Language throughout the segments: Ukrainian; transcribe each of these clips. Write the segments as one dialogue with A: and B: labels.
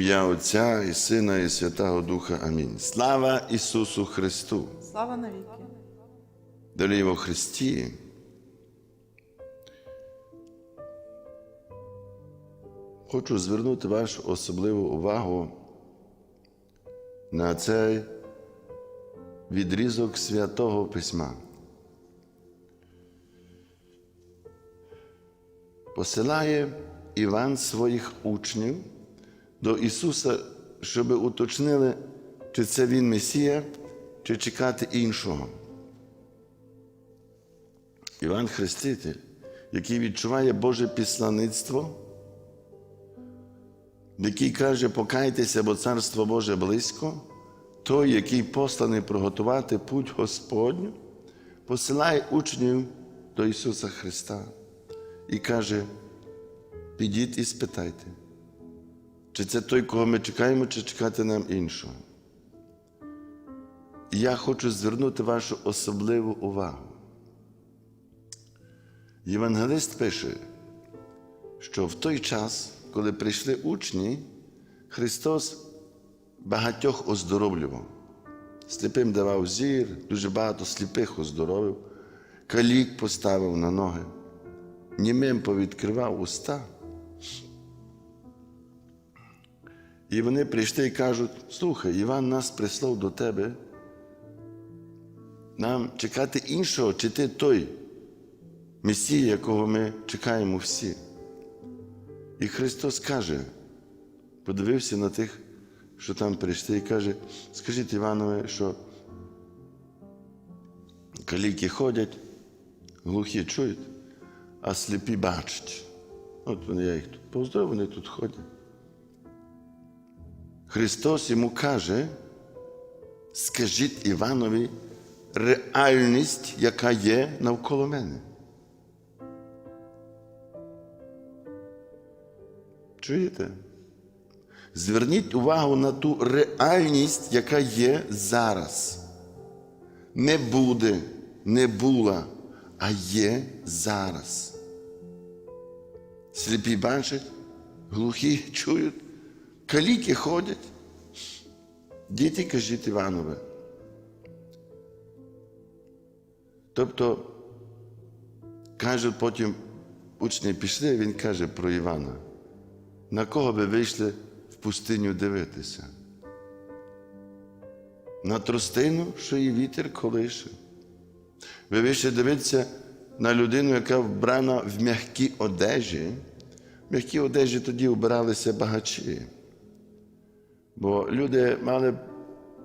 A: Ім'я Отця і Сина, і Святого Духа. Амінь. Слава Ісусу Христу!
B: Слава навіки.
A: Дорогі во Христі. Хочу звернути вашу особливу увагу на цей відрізок святого письма. Посилає Іван своїх учнів до Ісуса, щоб уточнили, чи це Він Месія, чи чекати іншого. Іван Хреститель, який відчуває Боже післаництво, який каже, покайтеся, бо Царство Боже близько, той, який посланий приготувати путь Господню, посилає учнів до Ісуса Христа і каже: підіть і спитайте, чи це той, кого ми чекаємо, чи чекати нам іншого. І я хочу звернути вашу особливу увагу. Євангелист пише, що в той час, коли прийшли учні, Христос багатьох оздоровлював. Сліпим давав зір, дуже багато сліпих оздоровив, калік поставив на ноги, німим повідкривав уста. І вони прийшли і кажуть: слухай, Іван нас прислав до тебе. Нам чекати іншого, чи ти той Месія, якого ми чекаємо всі. І Христос каже, подивився на тих, що там прийшли, і каже, скажіть Іванове, що каліки ходять, глухі чують, а сліпі бачать. От вони, я їх тут поздоров, вони тут ходять. Христос йому каже, скажіть Іванові реальність, яка є навколо мене. Чуєте? Зверніть увагу на ту реальність, яка є зараз. Не буде, не була, а є зараз. Сліпі бачать, глухі чують, каліки ходять. Діти, кажіть Іванове. Тобто, кажуть, потім учні пішли, він каже про Івана. На кого ви вийшли в пустиню дивитися? На тростину, що її вітер колише. Ви вийшли дивитися на людину, яка вбрана в м'які одежі. В м'які одежі тоді вбиралися багачі. Бо люди мали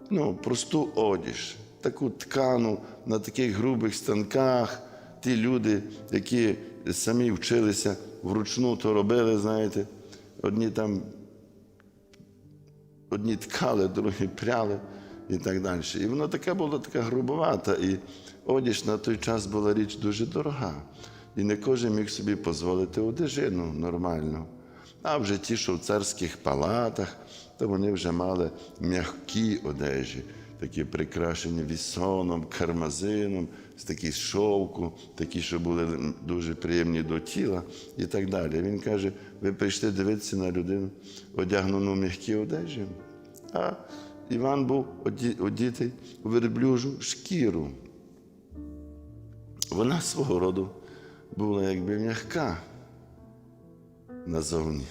A: ну, просту одіж, таку ткану на таких грубих станках. Ті люди, які самі вчилися вручну то робили, знаєте, одні там одні ткали, другі пряли і так далі. І воно таке було така грубовата. І одіж на той час була річ дуже дорога. І не кожен міг собі дозволити одежину нормальну. А вже ті, що в царських палатах, то вони вже мали м'які одежі, такі прикрашені вісоном, кармазином, з такі шовку, такі, що були дуже приємні до тіла і так далі. Він каже: ви прийшли дивитися на людину, одягнену м'які одежі. А Іван був одітий у верблюжу шкіру. Вона свого роду була якби м'яка назовні,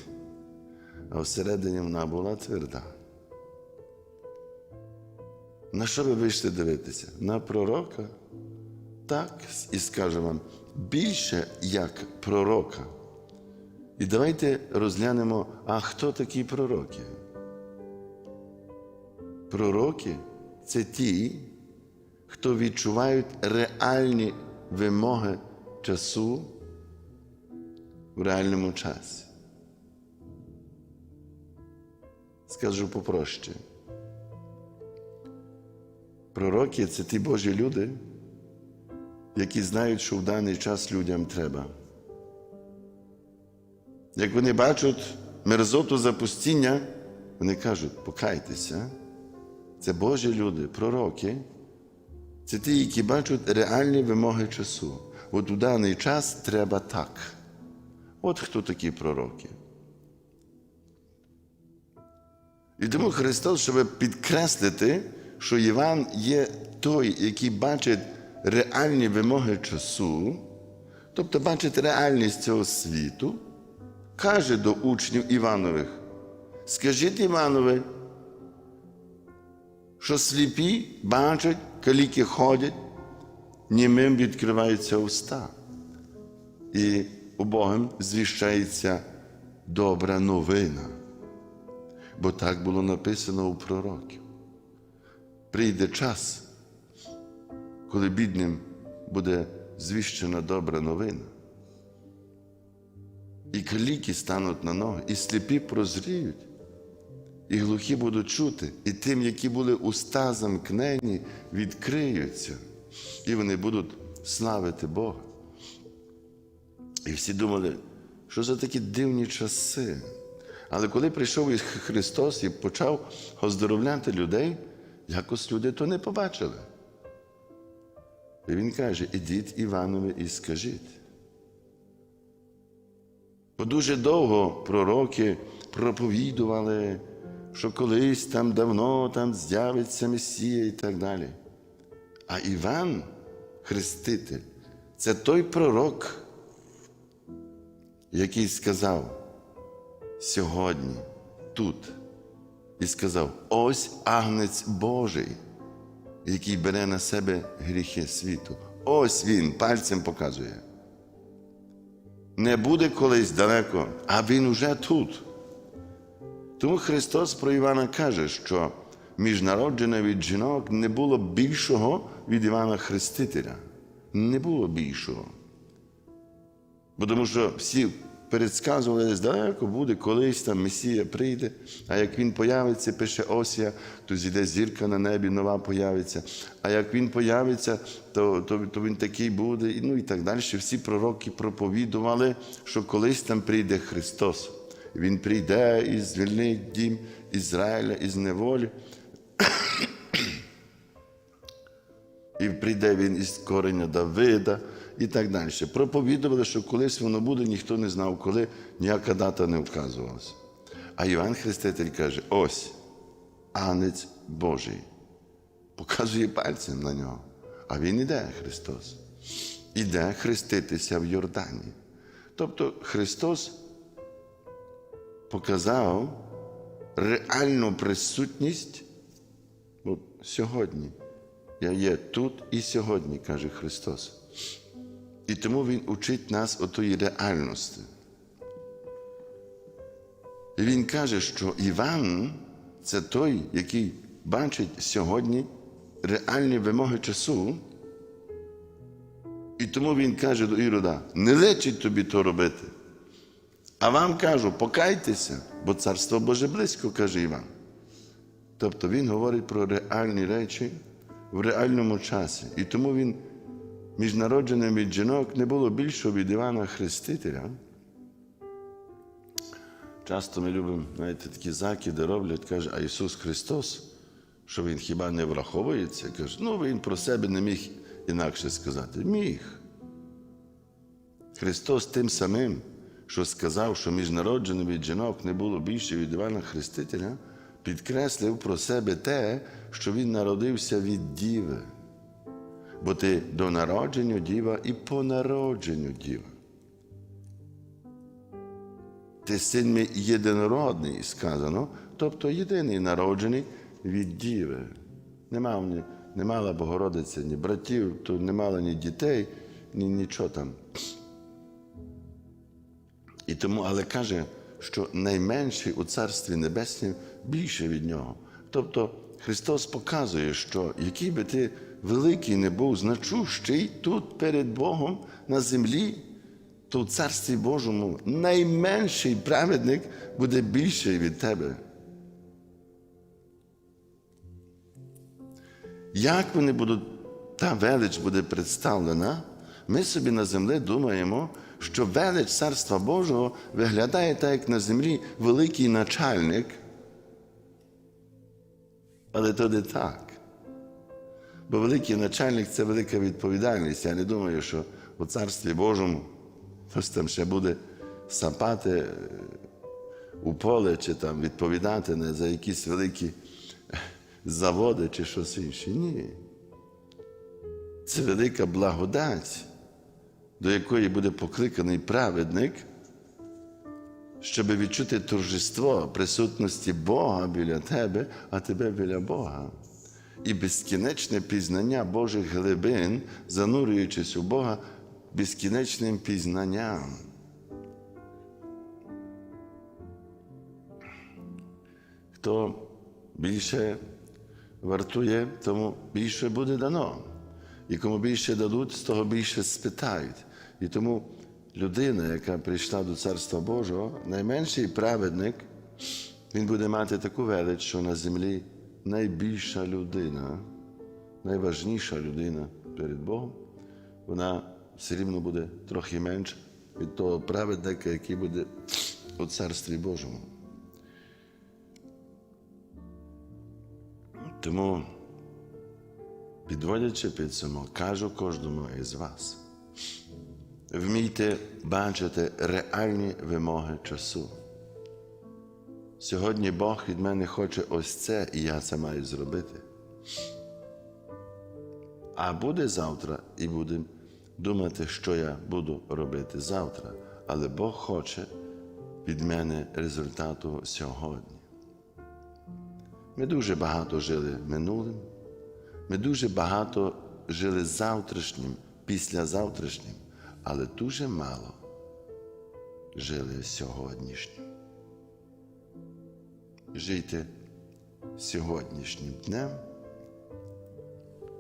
A: а всередині вона була тверда. На що ви вийшли дивитися? На пророка? Так, і скажу вам, більше як пророка. І давайте розглянемо, а хто такі пророки? Пророки це ті, хто відчувають реальні вимоги часу в реальному часі. Скажу попроще. Пророки це ті Божі люди, які знають, що в даний час людям треба. Як вони бачать мерзоту запустіння, вони кажуть, покайтеся. Це Божі люди, пророки. Це ті, які бачать реальні вимоги часу. От у даний час треба так. От хто такі пророки. І тому Христос, щоб підкреслити, що Іван є той, який бачить реальні вимоги часу, тобто бачить реальність цього світу, каже до учнів Іванових: скажіть Іванові, що сліпі бачать, каліки ходять, німим відкриваються уста. І убогим звіщається добра новина. Бо так було написано у пророків. Прийде час, коли бідним буде звіщена добра новина. І каліки стануть на ноги, і сліпі прозріють, і глухі будуть чути, і тим, які були уста замкнені, відкриються, і вони будуть славити Бога. І всі думали, що за такі дивні часи. Але коли прийшов Христос і почав оздоровляти людей, якось люди то не побачили. І Він каже: ідіть Іванові і скажіть. Бо дуже довго пророки проповідували, що колись там давно там з'явиться Месія і так далі. А Іван, Хреститель, це той пророк, який сказав сьогодні, тут, і сказав: ось агнець Божий, який бере на себе гріхи світу. Ось він пальцем показує. Не буде колись далеко, а він уже тут. Тому Христос про Івана каже, що міжнароджене від жінок не було більшого від Івана Хрестителя. Не було більшого. Бо тому що всі передсказували десь далеко буде, колись там Месія прийде, а як він появиться, пише Осія, то зійде зірка на небі, нова появиться. А як він появиться, то, то, то він такий буде, і, ну і так далі. Всі пророки проповідували, що колись там прийде Христос. Він прийде і звільнить дім Ізраїля із неволі. І прийде він із корення Давида і так далі. Проповідували, що колись воно буде, ніхто не знав, коли ніяка дата не вказувалася. А Іван Хреститель каже: ось анець Божий. Показує пальцем на нього. А він іде, Христос. Іде хреститися в Йордані. Тобто Христос показав реальну присутність от сьогодні. Я є тут і сьогодні, каже Христос. І тому Він учить нас отої реальності. І Він каже, що Іван це той, який бачить сьогодні реальні вимоги часу. І тому він каже до Ірода: не лечить тобі то робити. А вам кажу, покайтеся, бо царство Боже близько, каже Іван. Тобто він говорить про реальні речі в реальному часі. І тому він між народженим від жінок не було більшого від Івана Хрестителя. Часто ми любимо, знаєте, такі закиди роблять, каже, а Ісус Христос, що Він хіба не враховується? Каже, ну Він про себе не міг інакше сказати. Міг. Христос тим самим, що сказав, що між народженим від жінок не було більше від Івана Хрестителя, підкреслив про себе те, що Він народився від Діви. Бо ти до народження діва і по народженню діва. Ти син мій єдинородний, сказано, тобто єдиний народжений від діви. Не, мав, ні, не мала Богородиця ні братів, то не мала ні дітей, ні нічого там. І тому, але каже, що найменший у Царстві Небеснім більше від нього. Тобто Христос показує, що який би ти великий не був, значущий тут перед Богом на землі, то в Царстві Божому найменший праведник буде більший від тебе. Як вони будуть, та велич буде представлена, ми собі на землі думаємо, що велич Царства Божого виглядає так, як на землі великий начальник. Але то не так. Бо великий начальник це велика відповідальність. Я не думаю, що у Царстві Божому хтось там ще буде сапати у поле чи там відповідати не за якісь великі заводи чи щось інше. Ні. Це велика благодать, до якої буде покликаний праведник, щоб відчути торжество присутності Бога біля тебе, а тебе біля Бога. І безкінечне пізнання Божих глибин, занурюючись у Бога безкінечним пізнанням. Хто більше вартує, тому більше буде дано. І кому більше дадуть, з того більше спитають. І тому людина, яка прийшла до Царства Божого, найменший праведник, він буде мати таку велич, що на землі найбільша людина, найважніша людина перед Богом, вона все рівно буде трохи менша від того праведника, який буде у Царстві Божому. Тому, підводячи підсумок, кажу кожному із вас, вмійте бачити реальні вимоги часу. Сьогодні Бог від мене хоче ось це, і я це маю зробити. А буде завтра, і будемо думати, що я буду робити завтра. Але Бог хоче від мене результату сьогодні. Ми дуже багато жили минулим, ми дуже багато жили завтрашнім, післязавтрашнім, але дуже мало жили сьогоднішнім. Жийте сьогоднішнім днем,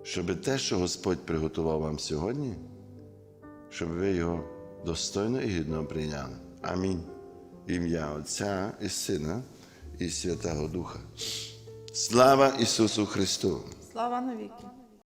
A: щоб те, що Господь приготував вам сьогодні, щоб ви його достойно і гідно прийняли. Амінь. Ім'я Отця і Сина і Святого Духа. Слава Ісусу Христу!
B: Слава навіки!